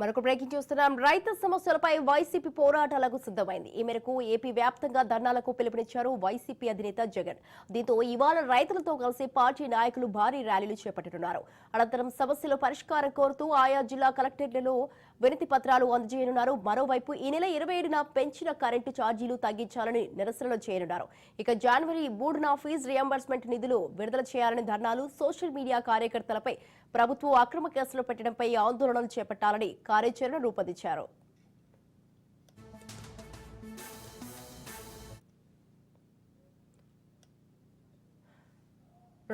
మరొక బ్రేకింగ్ చూస్తున్నాం రైతు సమస్యలపై వైసీపీ పోరాటాలకు సిద్ధమైంది. ఈ మేరకు ఏపీ వ్యాప్తంగా ధర్నాలకు పిలుపునిచ్చారు వైసీపీ అధినేత జగన్. దీంతో ఇవాళ రైతులతో కలిసి పార్టీ నాయకులు భారీ ర్యాలీలు చేపట్టనున్నారు. అనంతరం సమస్యల పరిష్కారం కోరుతూ ఆయా జిల్లా కలెక్టర్లలో వినతి పత్రాలు అందజేయనున్నారు. మరోవైపు ఈ నెల ఇరవై ఏడున పెంచిన కరెంటు ఛార్జీలు తగ్గించాలని నిరసనలు చేయనున్నారు. ఇక జనవరి మూడున ఫీజు రియంబర్స్మెంట్ నిధులు విడుదల చేయాలని ధర్నాలు సోషల్ మీడియా కార్యకర్తలపై ప్రభుత్వం అక్రమ కేసులు పెట్టడంపై ఆందోళనలు చేపట్టాలని కార్యాచరణ రూపొందించారు.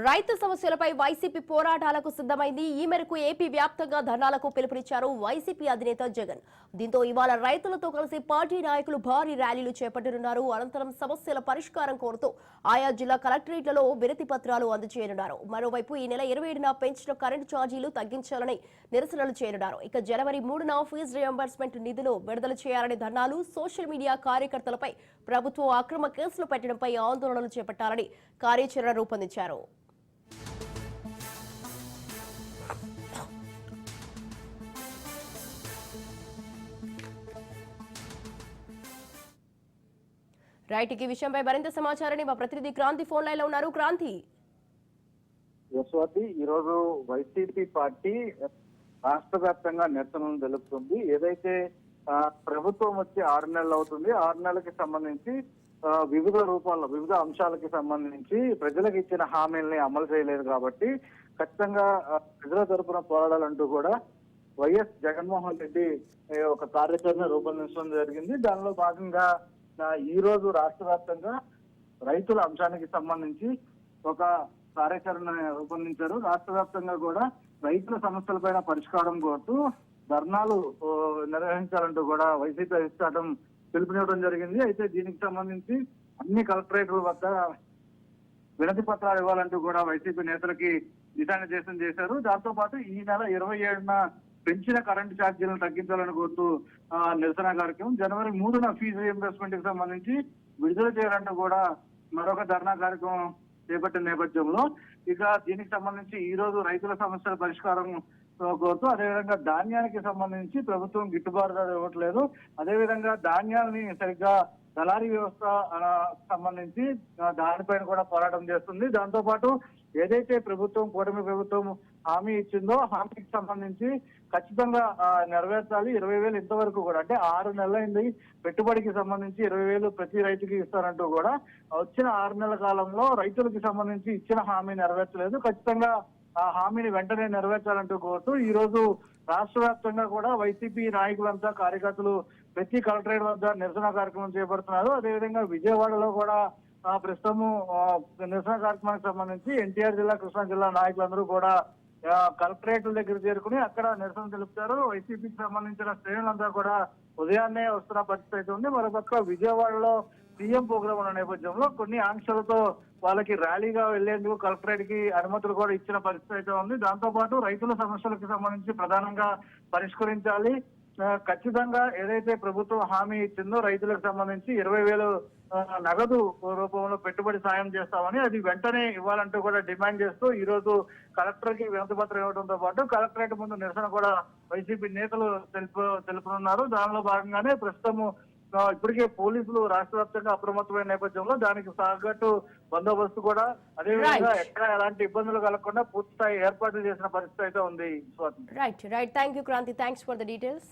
రైతు సమస్యలపై వైసీపీ పోరాటాలకు సిద్ధమైంది. ఈ మేరకు ఏపీ వ్యాప్తంగా ధర్నాలకు పిలుపునిచ్చారు వైసీపీ అధినేత జగన్. దీంతో ఇవాళ రైతులతో కలిసి పార్టీ నాయకులు భారీ ర్యాలీలు చేపట్టనున్నారు. అనంతరం సమస్యల పరిష్కారం కోరుతూ ఆయా జిల్లా కలెక్టరేట్లలో వినతి పత్రాలు అందజేయనున్నారు. మరోవైపు ఈ నెల ఇరవై ఏడున పెంచిన కరెంటు ఛార్జీలు తగ్గించాలని నిరసనలు చేయనున్నారు. ఇక జనవరి మూడున ఫీజు రియంబర్స్మెంట్ నిధులు విడుదల చేయాలని ధర్నాలు సోషల్ మీడియా కార్యకర్తలపై ప్రభుత్వం అక్రమ కేసులు పెట్టడంపై ఆందోళనలు చేపట్టాలని కార్యాచరణ రూపొందించారు. రైట్ ఈ విషయంపై మరింత సమాచారాన్ని మా ప్రతినిధి క్రాంతి ఫోన్ లైన్లో ఉన్నారు. క్రాంతి. యశ్వతి ఈరోజు వైసీపీ పార్టీ రాష్ట్ర వ్యాప్తంగా నిరసనలు తెలుపుతుంది. ఏదైతే ప్రభుత్వం వచ్చి ఆరు నెలలు అవుతుంది ఆరు నెలలకి సంబంధించి వివిధ రూపాల్లో వివిధ అంశాలకి సంబంధించి ప్రజలకు ఇచ్చిన హామీల్ని అమలు చేయలేదు కాబట్టి ఖచ్చితంగా ప్రజల తరపున పోరాడాలంటూ కూడా వైఎస్ జగన్మోహన్ రెడ్డి ఒక కార్యాచరణ రూపొందించడం జరిగింది. దానిలో భాగంగా ఈ రోజు రాష్ట్ర వ్యాప్తంగా రైతుల అంశానికి సంబంధించి ఒక కార్యాచరణ రూపొందించారు. రాష్ట్ర వ్యాప్తంగా కూడా రైతుల సమస్యలపైన పరిష్కారం కోరుతూ ధర్నాలు నిర్వహించాలంటూ కూడా వైసీపీ అధిష్టానం పిలుపునివ్వడం జరిగింది. అయితే దీనికి సంబంధించి అన్ని కలెక్టరేట్ల వద్ద వినతి పత్రాలు ఇవ్వాలంటూ కూడా వైసీపీ నేతలకి దిశానిర్దేశం చేశారు. దాంతో పాటు ఈ నెల ఇరవై ఏడున పెంచిన కరెంటు ఛార్జీలను తగ్గించాలని కోరుతూ నిరసన కార్యక్రమం. జనవరి మూడున ఫీజు రీఎంబర్స్మెంట్కి సంబంధించి విడుదల చేయాలంటూ కూడా మరొక ధర్నా కార్యక్రమం చేపట్టిన నేపథ్యంలో ఇక దీనికి సంబంధించి ఈ రోజు రైతుల సమస్యల పరిష్కారం కోరుతూ అదేవిధంగా ధాన్యానికి సంబంధించి ప్రభుత్వం గిట్టుబాటు ధర ఇవ్వట్లేదు. అదేవిధంగా ధాన్యాన్ని సరిగ్గా దళారీ వ్యవస్థ సంబంధించి దానిపైన కూడా పోరాటం చేస్తుంది. దాంతో పాటు ఏదైతే ప్రభుత్వం కూటమి ప్రభుత్వం హామీ ఇచ్చిందో హామీకి సంబంధించి ఖచ్చితంగా నెరవేర్చాలి. ఇరవై వేలు ఇంతవరకు కూడా అంటే ఆరు నెలలైంది. పెట్టుబడికి సంబంధించి ఇరవై వేలు ప్రతి రైతుకి ఇస్తారంటూ కూడా వచ్చిన ఆరు నెలల కాలంలో రైతులకు సంబంధించి ఇచ్చిన హామీ నెరవేర్చలేదు. ఖచ్చితంగా ఆ హామీని వెంటనే నెరవేర్చాలంటూ కోరుతూ ఈ రోజు రాష్ట్ర వ్యాప్తంగా కూడా వైసీపీ నాయకులంతా కార్యకర్తలు ప్రతి కలెక్టరేట్ వద్ద నిరసన కార్యక్రమం చేపడుతున్నారు. అదేవిధంగా విజయవాడలో కూడా ఆ, ప్రస్తుతము నిరసన కార్యక్రమానికి సంబంధించి ఎన్టీఆర్ జిల్లా కృష్ణా జిల్లా నాయకులందరూ కూడా ఆ, కలెక్టరేట్ల దగ్గర చేరుకుని అక్కడ నిరసన తెలుపుతారు. వైసీపీకి సంబంధించిన శ్రేణులంతా కూడా ఉదయాన్నే వస్తున్న పరిస్థితి అయితే ఉంది. మరోపక్క విజయవాడలో సీఎం ప్రోగ్రాం ఉన్న నేపథ్యంలో కొన్ని ఆంక్షలతో వాళ్ళకి ర్యాలీగా వెళ్ళేందుకు కలెక్టరేట్కి అనుమతులు కూడా ఇచ్చిన పరిస్థితి అయితే ఉంది. దాంతో పాటు రైతుల సమస్యలకు సంబంధించి ప్రధానంగా పరిష్కరించాలి. ఖచ్చితంగా ఏదైతే ప్రభుత్వం హామీ ఇచ్చిందో రైతులకు సంబంధించి ఇరవై వేలు నగదు రూపంలో పెట్టుబడి సాయం చేస్తామని అది వెంటనే ఇవ్వాలంటూ కూడా డిమాండ్ చేస్తూ ఈ రోజు కలెక్టర్కి వినతిపత్రం ఇవ్వడంతో పాటు కలెక్టరేట్ ముందు నిరసన కూడా వైసీపీ నేతలు తెలుపు తెలుపనున్నారు. దానిలో భాగంగానే ప్రస్తుతము ఇప్పటికే పోలీసులు రాష్ట్ర వ్యాప్తంగా అప్రమత్తమైన నేపథ్యంలో దానికి తగ్గట్టు బందోబస్తు కూడా అదేవిధంగా. ఎక్కడ ఎలాంటి ఇబ్బందులు కలగకుండా పూర్తి స్థాయి ఏర్పాట్లు చేసిన పరిస్థితి అయితే ఉంది right right thank you Kranthi thanks for the details